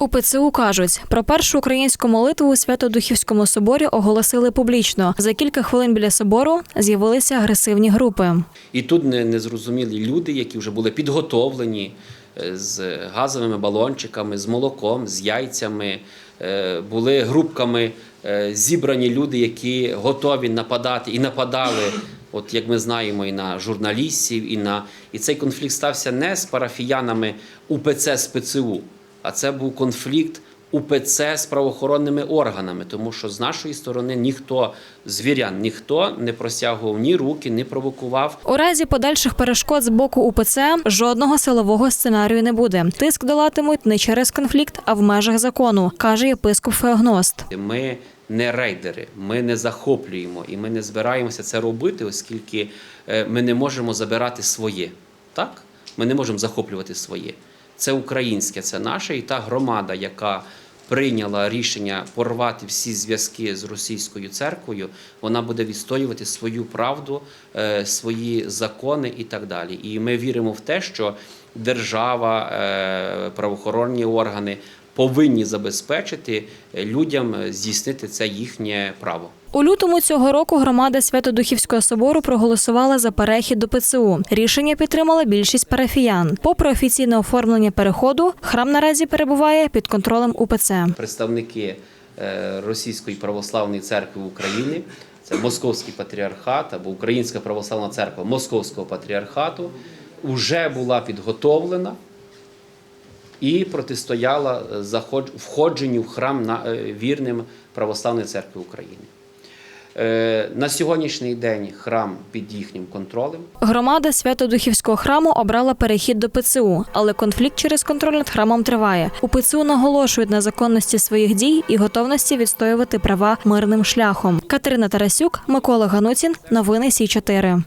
У ПЦУ кажуть, про першу українську молитву у Свято-Духівському соборі оголосили публічно. За кілька хвилин біля собору з'явилися агресивні групи. І тут не- незрозумілі люди, які вже були підготовлені е, з газовими балончиками, з молоком, з яйцями, е, були групками е, зібрані люди, які готові нападати і нападали. От як ми знаємо, і на журналістів, і на і цей конфлікт стався не з парафіянами УПЦ з ПЦУ, а це був конфлікт УПЦ з правоохоронними органами, тому що з нашої сторони ніхто з вірян, ніхто не простягував ні руки, не провокував. У разі подальших перешкод з боку УПЦ жодного силового сценарію не буде. Тиск долатимуть не через конфлікт, а в межах закону, каже єпископ Феогност. Ми не рейдери, ми не захоплюємо і ми не збираємося це робити, оскільки е, ми не можемо забирати своє. Так? Ми не можемо захоплювати своє. Це українське, це наше, і та громада, яка прийняла рішення порвати всі зв'язки з російською церквою, вона буде відстоювати свою правду, е, свої закони і так далі. І ми віримо в те, що держава, е, правоохоронні органи повинні забезпечити людям здійснити це їхнє право. У лютому цього року громада Свято-Духівського собору проголосувала за перехід до ПЦУ. Рішення підтримала більшість парафіян. Попри офіційне оформлення переходу, храм наразі перебуває під контролем УПЦ. Представники е, Російської православної церкви України, це Московський патріархат або Українська православна церква Московського патріархату, вже була підготовлена і протистояла е, входженню в храм на е, вірним православної церкви України. Е, На сьогоднішній день храм під їхнім контролем. Громада Свято-Духівського храму обрала перехід до ПЦУ, але конфлікт через контроль над храмом триває. У ПЦУ наголошують на законності своїх дій і готовності відстоювати права мирним шляхом. Катерина Тарасюк, Микола Гануцін. Новини Сі 4